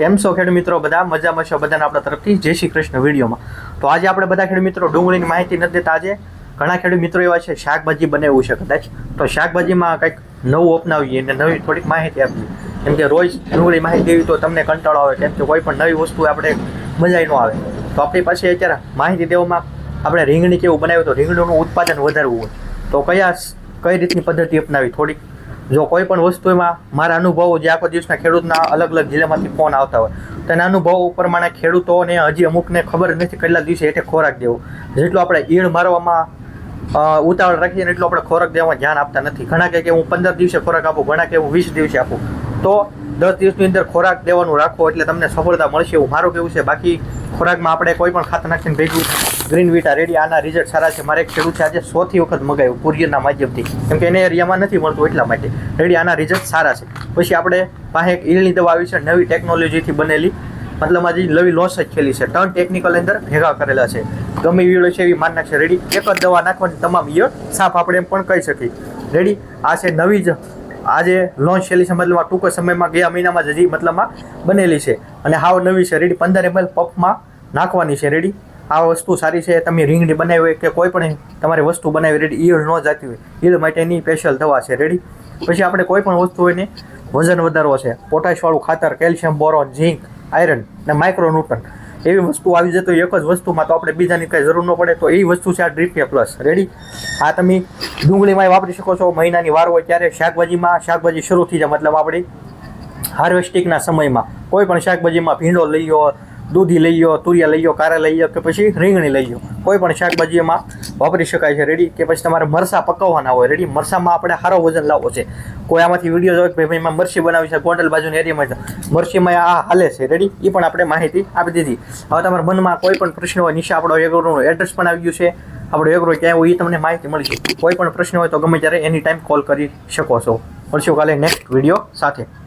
કેમ છો ખેડૂત મિત્રો? બધા મજામાં છો? બધાને આપણા તરફથી જય શ્રી કૃષ્ણ વિડીયોમાં. તો આજે આપણે બધા ખેડૂત મિત્રો ડુંગળીની માહિતી નથી દેતા આજે. ઘણા ખેડૂત મિત્રો એવા છે, શાકભાજી બનાવવું છે કદાચ. તો શાકભાજીમાં કંઈક નવું અપનાવીએ અને નવી થોડીક માહિતી આપીએ. કેમ કે રોજ ડુંગળી માહિતી દેવી તો તમને કંટાળો આવે, કેમ કે કોઈ પણ નવી વસ્તુ આપણે મજાઈ ન આવે. તો આપણી પાસે અત્યારે માહિતી દેવામાં આપણે રીંગણી કેવું બનાવ્યું તો રીંગણીનું ઉત્પાદન વધારવું હોય. તો કયા કઈ રીતની પદ્ધતિ અપનાવી? થોડીક જો કોઈ પણ વસ્તુ એમાં મારા અનુભવો જે આખો દિવસના ખેડૂતના અલગ અલગ જિલ્લામાંથી ફોન આવતા હોય, તો એના અનુભવો પ્રમાણે ખેડૂતોને હજી અમુકને ખબર નથી કેટલા દિવસે એટલે ખોરાક દેવો. જેટલો આપણે ઈળ મારવામાં ઉતાવળ રાખીએ એટલું આપણે ખોરાક દેવામાં ધ્યાન આપતા નથી. ઘણા કહે કે હું પંદર દિવસે ખોરાક આપું, ઘણા કે હું વીસ દિવસે આપું. તો દસ દિવસની અંદર ખોરાક દેવાનું રાખો એટલે તમને સફળતા મળશે એવું મારું કેવું છે. બાકી ખોરાકમાં આપણે કોઈ પણ ખાતર નાખીને ભેગું ગ્રીન વિટા રેડી આના રિઝલ્ટ સારા છે. મારે એક ખેડૂત છે, આજે સોથી વખત મગાવ્યું કુરિયરના માધ્યમથી. કેમ કે એને એરિયામાં નથી મળતું એટલા માટે. રેડી આના રિઝલ્ટ સારા છે. પછી આપણે પાસે એક ઈલની દવા આવી છે, નવી ટેકનોલોજીથી બનેલી. મતલબ આજે નવી લોસ જ ખેલી છે. ત્રણ ટેકનિકલ અંદર ભેગા કરેલા છે. ગમે ઈયળો છે, એવી માન નાખશે. રેડી એક જ દવા નાખવાની તમામ ઈયળ સાફ આપણે એમ પણ કહી શકીએ. રેડી આ છે નવી જ, આજે લોન્ચ થયેલી છે, મતલબ ટૂંક સમયમાં ગયા મહિનામાં જ હજી મતલબમાં બનેલી છે. અને હાવ નવી છે. રેડી પંદર એમએલ પપમાં નાખવાની છે. રેડી આ વસ્તુ સારી છે, તમે રીંગણી બનાવી હોય કે કોઈ પણ તમારી વસ્તુ બનાવી રેડી ઈયળ ન જાતી હોય ઈળ માટેની સ્પેશિયલ દવા છે રેડી પછી આપણે કોઈ પણ વસ્તુ હોય ને, વજન વધારવો છે પોટાશવાળું ખાતર કેલ્શિયમ બોરોન ઝીંક આયરન અને માઇક્રોન્યુટન એવી વસ્તુ આવી જતો એક જ વસ્તુમાં તો આપણે બીજાની કંઈ જરૂર ન પડે, તો એ વસ્તુ છે આ ડ્રીપે પ્લસ રેડી આ તમે ડુંગળીમાં વાપરી શકો છો, મહિનાની વાર હોય ત્યારે શાકભાજીમાં, શાકભાજી શરૂ થઈ જાય, મતલબ આપણી હાર્વેસ્ટિંગના સમયમાં, કોઈ પણ શાકભાજીમાં ભીંડો લઈ લો દૂધી લઈ લો તુરિયા લઈ લો કારા લઈ લો કે પછી રીંગણી લઈ લો કોઈ પણ શાકભાજી એમાં વાપરી શકાય છે. રેડી કે પછી તમારે મરસા પકવવાના હોય. રેડી મરસામાં આપણે સારો વજન લાવવો છે. કોઈ આમાંથી વીડિયો જોવે કે ભાઈ એમાં મરસી બનાવી છે, ગોંડલ બાજુની એરિયામાં છે. મરસીમાં આ હાલે છે. રેડી એ પણ આપણે માહિતી આપી દીધી. હવે તમારા મનમાં કોઈ પણ પ્રશ્ન હોય નિશા આપણો એગ્રોનું એડ્રેસ પણ આવી ગયું છે. આપણો એગ્રો ક્યાં હોય એ તમને માહિતી મળશે. કોઈ પણ પ્રશ્ન હોય તો ગમે ત્યારે એની ટાઈમ કોલ કરી શકો છો. મળશું કાલે નેક્સ્ટ વીડિયો સાથે.